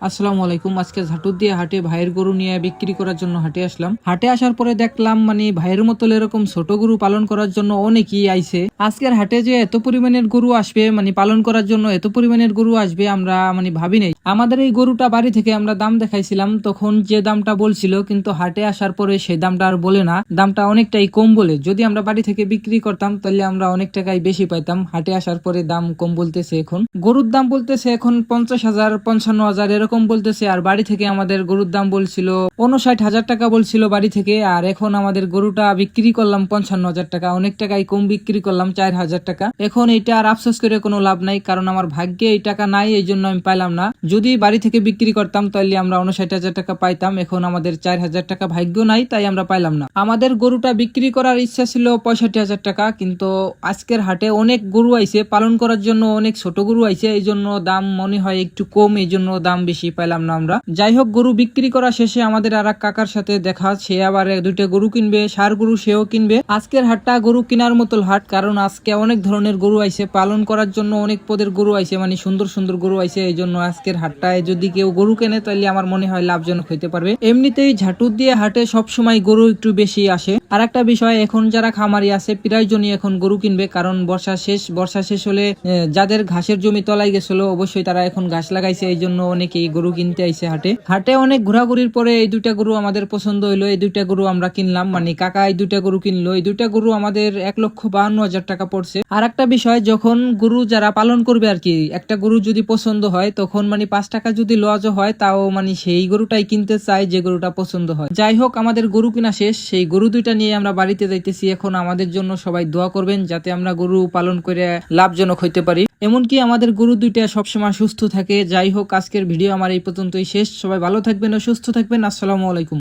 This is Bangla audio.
আসসালামু আলাইকুম। আজকে ঝাটুর দিয়ে হাটে ভাইয়ের গরু নিয়ে বিক্রি করার জন্য হাটে আসলাম। হাটে আসার পরে দেখলাম মানে ভাইয়ের মতো এরকম ছোট গরু পালন করার জন্য অনেকেই আইছে। আজকের হাটে যে এত পরিমাণের গরু আসবে মানে পালন করার জন্য এত পরিমাণের গরু আসবে আমরা মানে ভাবি নাই। আমাদের এই গরুটা বাড়ি থেকে আমরা দাম দেখাইছিলাম, তখন যে দামটা বলছিল, কিন্তু হাটে আসার পরে সেই দামটা আর বলে না। দামটা অনেকটাই কম বলে। যদি আমরা বাড়ি থেকে বিক্রি করতাম, তাহলে আমরা অনেক টাকাই বেশি পাইতাম। হাটে আসার পরে দাম কম বলতেছে এখন। গরুর দাম বলতেছে এখন পঞ্চাশ হাজার, পঞ্চান্ন হাজার এরকম বলতেছে, আর বাড়ি থেকে আমাদের গরুর দাম বলছিল উনষাট হাজার টাকা বলছিল বাড়ি থেকে, আর এখন আমাদের গরুটা বিক্রি করলাম পঞ্চান্ন হাজার টাকা, অনেক টাকাই কম বিক্রি করলাম চার হাজার টাকা। এখন এটা আর আফসোস করে কোনো লাভ নাই, কারণ আমার ভাগ্যে এই টাকা নাই, এই জন্য আমি পাইলাম না। যদি বাড়ি থেকে বিক্রি করতাম তাহলে আমরা উনষাট হাজার টাকা পাইতাম, এখন আমাদের চার হাজার টাকা ভাগ্য নাই, তাই আমরা পাইলাম না। আমাদের গরুটা বিক্রি করার ইচ্ছা ছিল পঁয়ষট্টি হাজার টাকা, কিন্তু আজকের হাটে অনেক গরু আইছে, পালন করার জন্য অনেক ছোট গরু আইছে, এই জন্য দাম মনে হয় একটু কম, এই জন্য দাম বেশি। পাইলাম না আমরা। যাই হোক গরু বিক্রি করা শেষে আমাদের আর কাকার সাথে দেখা। সে আবার দুইটা গরু কিনবে, সার গরু সেও কিনবে। আজকের হাটটা গরু কেনার মতো হাট, কারণ আজকে অনেক ধরনের গরু আইছে। পালন করার জন্য অনেক পদের গরু আইছে মানে সুন্দর সুন্দর গরু আইছে এই জন্য আজকের হাটটায় যদি কেউ গরু কেনে তাহলে আমার মনে হয় লাভজনক হইতে পারবে। এমনিতেই ঝাটুর দিয়ে হাটে সব সময় গরু একটু বেশি আসে। আর একটা বিষয়, এখন যারা খামারি আছে প্রায় জনই এখন গরু কিনবে, কারণ বর্ষা শেষ বর্ষা শেষ হলে যাদের ঘাসের জমি তলায় গেছিল, অবশ্যই তারা এখন ঘাস লাগাইছে এই জন্য অনেকেই গরু কিনতে আইছে হাটে। হাটে অনেক ঘোরাঘুরির পরে এই দুইটা গরু আমাদের পছন্দ হইল। এই দুইটা গরু আমরা কিনলাম। মানে কাকা এই দুইটা গরু কিনলো। এই দুইটা গরু আমাদের এক লক্ষ বাহান্ন হাজার টাকা পড়ছে। আর একটা বিষয়, যখন গরু যারা পালন করবে আর কি, একটা গরু যদি পছন্দ হয়, তখন মানে পাঁচ টাকা যদি লজও হয়, তাও মানে সেই গরুটাই কিনতে চায় যে গরুটা পছন্দ হয়। যাই হোক, আমাদের গরু কিনা শেষ। সেই গরু দুইটা নিয়ে আমরা বাড়িতে যাইতেছি। এখন আমাদের জন্য সবাই দোয়া করবেন যাতে আমরা গরু পালন করে লাভজনক হইতে পারি। এমনকি আমাদের গরু দুইটা সবসময় সুস্থ থাকে। যাই হোক, আজকের ভিডিও আমার এই পর্যন্তই শেষ। সবাই ভালো থাকবেন ও সুস্থ থাকবেন। আসসালামু আলাইকুম।